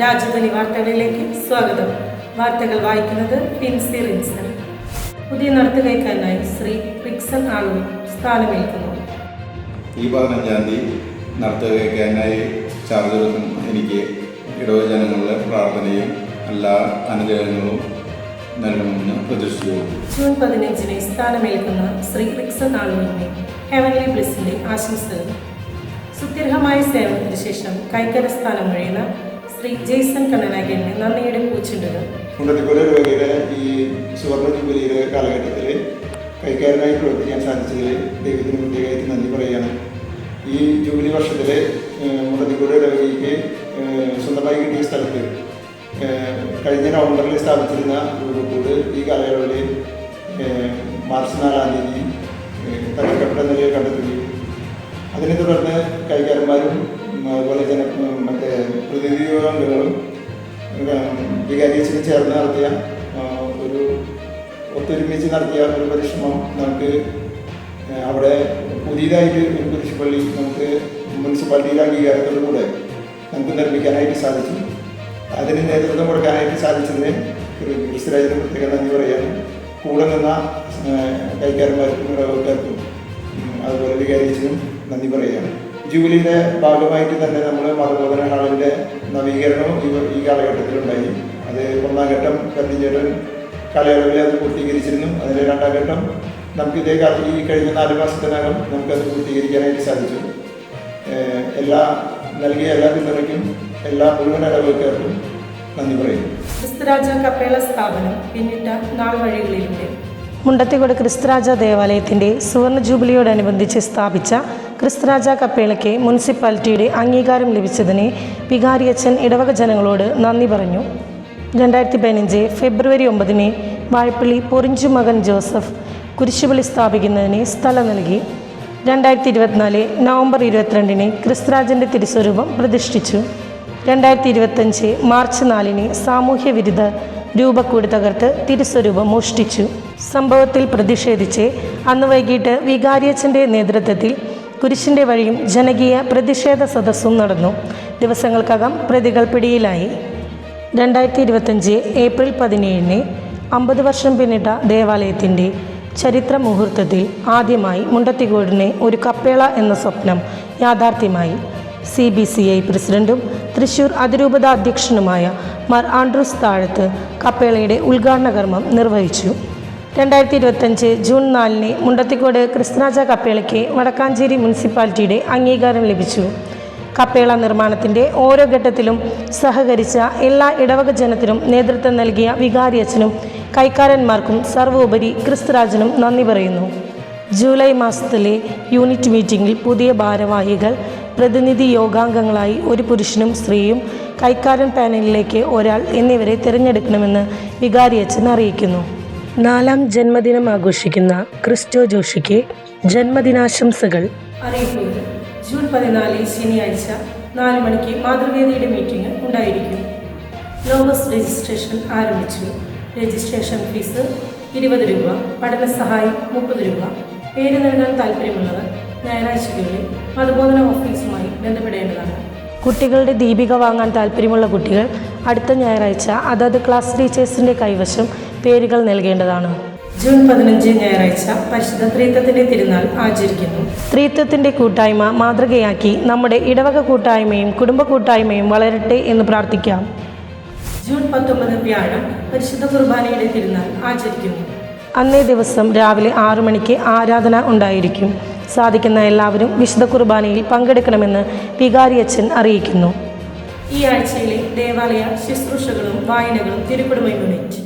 രാജധാനി വാർത്തകളിലേക്ക് സ്വാഗതം. വാർത്തകൾ വായിക്കുന്നത് പിൻസി റിൻസൺ. പുതിയ നടത്തുകൈക്കാരനായി ശ്രീ റിക്സൺ ആണ് സ്ഥാനമേൽക്കുന്നു ഈ പതിനഞ്ചാം തീയതി നടത്തുകയ്ക്കാനായി ചാർജ് എനിക്ക് ഇടവജനങ്ങളുടെ പ്രാർത്ഥനയും എല്ലാ അനുഗ്രഹങ്ങളും നൽകുമെന്ന് പ്രതീക്ഷിക്കുന്നു. ജൂൺ പതിനഞ്ചിന് സ്ഥാനമേൽക്കുന്ന ശ്രീ റിക്സൺ ആളൂരിനെ ഹെവൻലി ബ്ലിസിന്റെ ആശംസകൾ. സുദീർഘമായ സേവനത്തിന് ശേഷം കൈക്കര സ്ഥാനം കഴിയുന്ന ശ്രീ ജെയ്സൺ കണ്ണനാഗിന് നന്ദിയുടെ പൂച്ചുണ്ടുകൾ. കുണ്ടത്തിപ്പുര രോഗിയുടെ ഈ സുവർണ ജൂബിലിയുടെ കാലഘട്ടത്തിൽ കൈക്കാരനായി പ്രവർത്തിക്കാൻ സാധിച്ചതിൽ ദൈവത്തിന് പ്രത്യേകമായിട്ട് നന്ദി പറയുകയാണ്. ഈ ജൂബിലി വർഷത്തിൽ മുണ്ടത്തിപ്പുര രോഗിക്ക് സ്വന്തമായി കിട്ടിയ സ്ഥലത്ത് കഴിഞ്ഞ നവംബറിൽ സ്ഥാപിച്ചിരുന്ന രൂപക്കൂട് ഈ കാലയളവിൽ മാർച്ച് നാലാം തീയതി തകർക്കപ്പെട്ട നിലയിൽ കണ്ടെത്തുകയും അതിനെ തുടർന്ന് കൈകാരന്മാരും അതുപോലെ തന്നെ മറ്റേ പ്രതിനിധി യോഗങ്ങളും ചേർന്ന് നടത്തിയ ഒരു ഒത്തൊരുമിച്ച് നടത്തിയ ഒരു പരിശ്രമം നമുക്ക് അവിടെ പുതിയതായിട്ട് ഒരു കുരിശുപള്ളി നമുക്ക് മുനിസിപ്പാലിറ്റിയുടെ അംഗീകാരത്തോടുകൂടെ നമുക്ക് നിർമ്മിക്കാനായിട്ട് സാധിച്ചു. അതിന് നേതൃത്വം കൊടുക്കാനായിട്ട് സാധിച്ചതിന് ക്രിസ്തുരാജിന് പ്രത്യേക നന്ദി പറയാനും കൂടെ നിന്ന കൈക്കാരന്മാർക്കും ഇടവക്കാർക്കും അതുപോലെ വികാരിച്ചിനും നന്ദി പറയുകയാണ് ജൂബിലിയുടെ ഭാഗമായിട്ട് തന്നെ നമ്മൾ മതബോധന ഹാളിന്റെ നവീകരണവും ഈ ഈ കാലഘട്ടത്തിലുണ്ടായി. അത് ഒന്നാം ഘട്ടം കത്തിഞ്ചേട്ടൻ കാലയളവിൽ അത് പൂർത്തീകരിച്ചിരുന്നു. അതിന്റെ രണ്ടാം ഘട്ടം നമുക്ക് ഇതേ കാലത്ത് ഈ കഴിഞ്ഞ നാല് മാസത്തിനകം നമുക്കത് പൂർത്തീകരിക്കാനായിട്ട് സാധിച്ചു. എല്ലാ നൽകിയ എല്ലാ പിന്തുണയ്ക്കും എല്ലാ മുഴുവൻ ഇടവക്കാർക്കും നന്ദി പറയുന്നു. ക്രിസ്തുരാജ കപ്പേള സ്ഥാപനം പിന്നിട്ട നാൾ വഴികളിലൂടെ മുണ്ടത്തിക്കോട് ക്രിസ്തുരാജ ദേവാലയത്തിന്റെ സുവർണ ജൂബിലിയോടനുബന്ധിച്ച് സ്ഥാപിച്ച ക്രിസ്തുരാജ കപ്പേളയ്ക്ക് മുനിസിപ്പാലിറ്റിയുടെ അംഗീകാരം ലഭിച്ചതിന് വികാരിയച്ഛൻ ഇടവക ജനങ്ങളോട് നന്ദി പറഞ്ഞു. രണ്ടായിരത്തി പതിനഞ്ച് ഫെബ്രുവരി ഒമ്പതിന് വാഴപ്പള്ളി പൊറിഞ്ചു മകൻ ജോസഫ് കുരിശുപള്ളി സ്ഥാപിക്കുന്നതിന് സ്ഥലം നൽകി. രണ്ടായിരത്തി ഇരുപത്തിനാല് നവംബർ ഇരുപത്തിരണ്ടിന് ക്രിസ്തുരാജന്റെ തിരുസ്വരൂപം പ്രതിഷ്ഠിച്ചു. രണ്ടായിരത്തി ഇരുപത്തഞ്ച് മാർച്ച് നാലിന് സാമൂഹ്യ വിരുദ്ധ രൂപക്കൂടി തകർത്ത് തിരുസ്വരൂപം മോഷ്ടിച്ചു. സംഭവത്തിൽ പ്രതിഷേധിച്ച് അന്ന് വൈകിട്ട് വികാരിയച്ഛന്റെ നേതൃത്വത്തിൽ കുരിശിന്റെ വഴിയും ജനകീയ പ്രതിഷേധ സദസ്സും നടന്നു. ദിവസങ്ങൾക്കകം പ്രതികൾ പിടിയിലായി. രണ്ടായിരത്തി ഇരുപത്തഞ്ച് ഏപ്രിൽ പതിനേഴിന് അമ്പത് വർഷം പിന്നിട്ട ദേവാലയത്തിന്റെ ചരിത്ര മുഹൂർത്തത്തിൽ ആദ്യമായി മുണ്ടത്തിക്കോടിന് ഒരു കപ്പേള എന്ന സ്വപ്നം യാഥാർത്ഥ്യമായി. സി ബി സി ഐ പ്രസിഡന്റും തൃശൂർ അതിരൂപത അധ്യക്ഷനുമായ മാർ ആൻഡ്രൂസ് താഴത്ത് കപ്പേളയുടെ ഉദ്ഘാടന കർമ്മം നിർവഹിച്ചു. രണ്ടായിരത്തി ഇരുപത്തഞ്ച് ജൂൺ നാലിന് മുണ്ടത്തിക്കോട് കൃഷ്ണരാജ കപ്പേളയ്ക്ക് വടക്കാഞ്ചേരി മുനിസിപ്പാലിറ്റിയുടെ അംഗീകാരം ലഭിച്ചു. കപ്പേള നിർമ്മാണത്തിന്റെ ഓരോ ഘട്ടത്തിലും സഹകരിച്ച എല്ലാ ഇടവക ജനത്തിനും നേതൃത്വം നൽകിയ വികാരി വികാരിയച്ഛനും കൈക്കാരന്മാർക്കും സർവോപരി ക്രിസ്തുരാജനും നന്ദി പറയുന്നു. ജൂലൈ മാസത്തിലെ യൂണിറ്റ് മീറ്റിംഗിൽ പുതിയ ഭാരവാഹികൾ പ്രതിനിധി യോഗാംഗങ്ങളായി ഒരു പുരുഷനും സ്ത്രീയും കൈക്കാരൻ പാനലിലേക്ക് ഒരാൾ എന്നിവരെ തിരഞ്ഞെടുക്കണമെന്ന് വികാരി വികാരിയച്ഛൻ അറിയിക്കുന്നു. നാലാം ജന്മദിനം ആഘോഷിക്കുന്ന ക്രിസ്റ്റോ ജോഷിക്ക് ജന്മദിനാശംസകൾ. ജൂൺ പതിനാല് ശനിയാഴ്ച നാല് മണിക്ക് മാതൃവേദിയുടെ മീറ്റിംഗ് ഉണ്ടായിരിക്കും. ലോഗസ് രജിസ്ട്രേഷൻ ആരംഭിച്ചു. രജിസ്ട്രേഷൻ ഫീസ് ഇരുപത് രൂപ പഠന സഹായം മുപ്പത് രൂപ. പേര് നൽകാൻ താല്പര്യമുള്ളവർ ഞായറാഴ്ചകളിൽ മതബോധന ഓഫീസുമായി ബന്ധപ്പെടേണ്ടതാണ്. കുട്ടികളുടെ ദീപിക വാങ്ങാൻ താല്പര്യമുള്ള കുട്ടികൾ അടുത്ത ഞായറാഴ്ച അതാത് ക്ലാസ് ടീച്ചേഴ്സിന്റെ കൈവശം പേരുകൾ നൽകേണ്ടതാണ്. ജൂൺ പതിനഞ്ച് ഞായറാഴ്ച പരിശുദ്ധ ത്രീത്വത്തിന്റെ തിരുനാൾ ആചരിക്കുന്നു. ത്രീത്വത്തിന്റെ കൂട്ടായ്മ മാതൃകയാക്കി നമ്മുടെ ഇടവക കൂട്ടായ്മയും കുടുംബ കൂട്ടായ്മയും വളരട്ടെ എന്ന് പ്രാർത്ഥിക്കാം. ജൂൺ പത്തൊമ്പത് വ്യാഴം പരിശുദ്ധ കുർബാനയുടെ തിരുനാൾ ആചരിക്കുന്നു. അന്നേ ദിവസം രാവിലെ ആറു മണിക്ക് ആരാധന ഉണ്ടായിരിക്കും. സാധിക്കുന്ന എല്ലാവരും വിശുദ്ധ കുർബാനയിൽ പങ്കെടുക്കണമെന്ന് വികാരി അച്ഛൻ അറിയിക്കുന്നു. ഈ ആഴ്ചയിലെ ദേവാലയ ശുശ്രൂഷകളും വായനകളും തിരുക്കുടുംബ യൂണിറ്റ്.